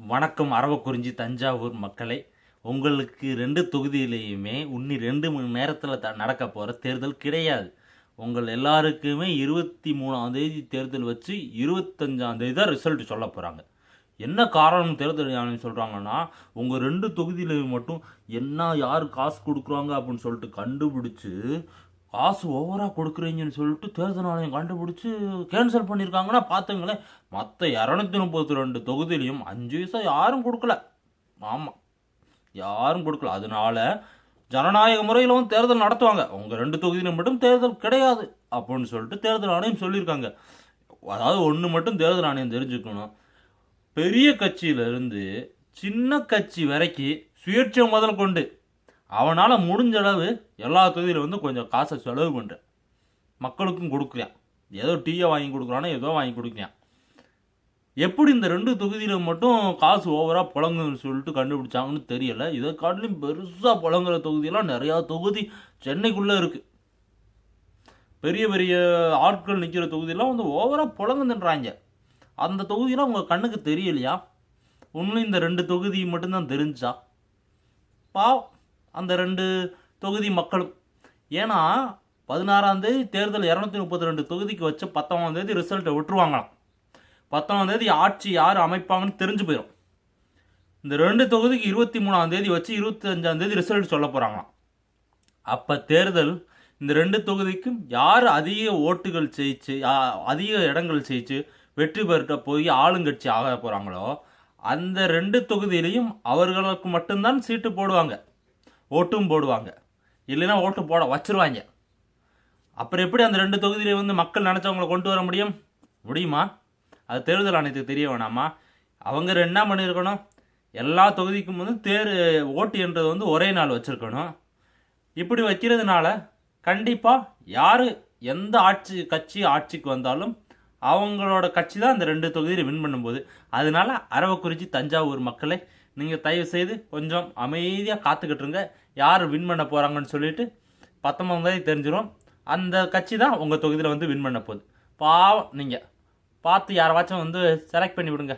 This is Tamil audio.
வணக்கம் அரவக்குறிஞ்சி தஞ்சாவூர் மக்களை. உங்களுக்கு ரெண்டு தொகுதியிலையுமே உன்னி ரெண்டு மணி நேரத்தில் த நடக்க போகிற தேர்தல் கிடையாது. உங்கள் எல்லாருக்குமே இருபத்தி மூணாம் தேதி தேர்தல் வச்சு இருபத்தஞ்சாம் தேதி தான் ரிசல்ட் சொல்ல போகிறாங்க என்ன காரணம் தேர்தல் ஆணையம் சொல்கிறாங்கன்னா உங்கள் ரெண்டு தொகுதியிலையும் மட்டும் என்ன யார் காசு கொடுக்குறாங்க அப்படின்னு சொல்லிட்டு கண்டுபிடிச்சி காசு ஓவராக கொடுக்குறீங்கன்னு சொல்லிட்டு தேர்தல் ஆணையம் கண்டுபிடிச்சி கேன்சல் பண்ணியிருக்காங்கன்னா பார்த்துங்களேன். மற்ற இரநூத்தி முப்பத்தி ரெண்டு தொகுதியிலையும் அஞ்சு வயசாக யாரும் கொடுக்கல. ஆமாம் யாரும் கொடுக்கல. அதனால ஜனநாயக முறையில் வந்து தேர்தல் நடத்துவாங்க. உங்கள் ரெண்டு தொகுதியிலும் மட்டும் தேர்தல் கிடையாது அப்படின்னு சொல்லிட்டு தேர்தல் ஆணையம் சொல்லியிருக்காங்க. அதாவது ஒன்று மட்டும் தேர்தல் ஆணையம் தெரிஞ்சுக்கணும். பெரிய கட்சியிலிருந்து சின்ன கட்சி வரைக்கும் சுயேட்சை முதல் கொண்டு அவனால் முடிஞ்ச அளவு எல்லா தொகுதியிலும் வந்து கொஞ்சம் காசை செலவு பண்ணுறேன் மக்களுக்கும் கொடுக்குறான் ஏதோ டீயை வாங்கி கொடுக்குறானோ ஏதோ வாங்கி கொடுக்குறான் எப்படி இந்த ரெண்டு தொகுதியில் மட்டும் காசு ஓவராக புழங்குன்னு சொல்லிட்டு கண்டுபிடிச்சாங்கன்னு தெரியல. இதை காட்டிலும் பெருசாக புழங்குற தொகுதியெல்லாம் நிறையா தொகுதி சென்னைக்குள்ளே இருக்குது பெரிய பெரிய ஆட்கள் நிற்கிற தொகுதியெல்லாம் வந்து ஓவராக புழங்குதுன்றாங்க. அந்த தொகுதியெலாம் உங்கள் கண்ணுக்கு தெரியலையா? ஒன்றும் இந்த ரெண்டு தொகுதி மட்டும்தான் தெரிஞ்சா? பாவம். அந்த ரெண்டு தொகுதி மக்களும். ஏன்னா பதினாறாந்தேதி தேர்தல் இரநூத்தி முப்பத்தி ரெண்டு தொகுதிக்கு வச்சு பத்தொம்பதாந்தேதி ரிசல்ட்டை விட்டுருவாங்களாம். பத்தொம்பதாந்தேதி ஆட்சி யார் அமைப்பாங்கன்னு தெரிஞ்சு போயிடும் இந்த ரெண்டு தொகுதிக்கு இருபத்தி மூணாந்தேதி வச்சு இருபத்தஞ்சாந்தேதி ரிசல்ட் சொல்ல போகிறாங்களாம் அப்போ தேர்தல் இந்த ரெண்டு தொகுதிக்கும் யார் அதிக ஓட்டுகள் ஜெயிச்சு அதிக இடங்கள் ஜெயிச்சு வெற்றி பெற்ற போய் ஆளுங்கட்சி ஆக போகிறாங்களோ அந்த ரெண்டு தொகுதியிலையும் அவர்களுக்கு மட்டும்தான் சீட்டு போடுவாங்க. ஓட்டும் போடுவாங்க. இல்லைன்னா ஓட்டு போட வச்சிருவாங்க. அப்புறம் எப்படி அந்த ரெண்டு தொகுதியில வந்து மக்கள் நினச்சவங்களை கொண்டு வர முடியும்? முடியுமா? அது தேர்தல் ஆணையத்துக்கு தெரிய வேணாமா? அவங்க என்ன பண்ணியிருக்கணும்? எல்லா தொகுதிக்கும் வந்து தேர் ஓட்டு என்றது வந்து ஒரே நாள் வச்சுருக்கணும். இப்படி வைக்கிறதுனால கண்டிப்பாக யார் எந்த ஆட்சி கட்சி ஆட்சிக்கு வந்தாலும் அவங்களோட கட்சி தான் இந்த ரெண்டு தொகுதியில் வின் பண்ணும்போது. அதனால அரவக்குறிச்சி தஞ்சாவூர் மக்களை நீங்கள் தயவு செய்து கொஞ்சம் அமைதியாக காத்துக்கிட்டுருங்க. யார் வின் பண்ண போகிறாங்கன்னு சொல்லிட்டு பத்தொன்பதாம் தேதி தெரிஞ்சிடும் அந்த கட்சி தான் உங்கள் தொகுதியில் வந்து வின் பண்ண போகுது. பாவம் நீங்கள் பார்த்து யாராச்சும் வந்து செலக்ட் பண்ணி விடுங்க.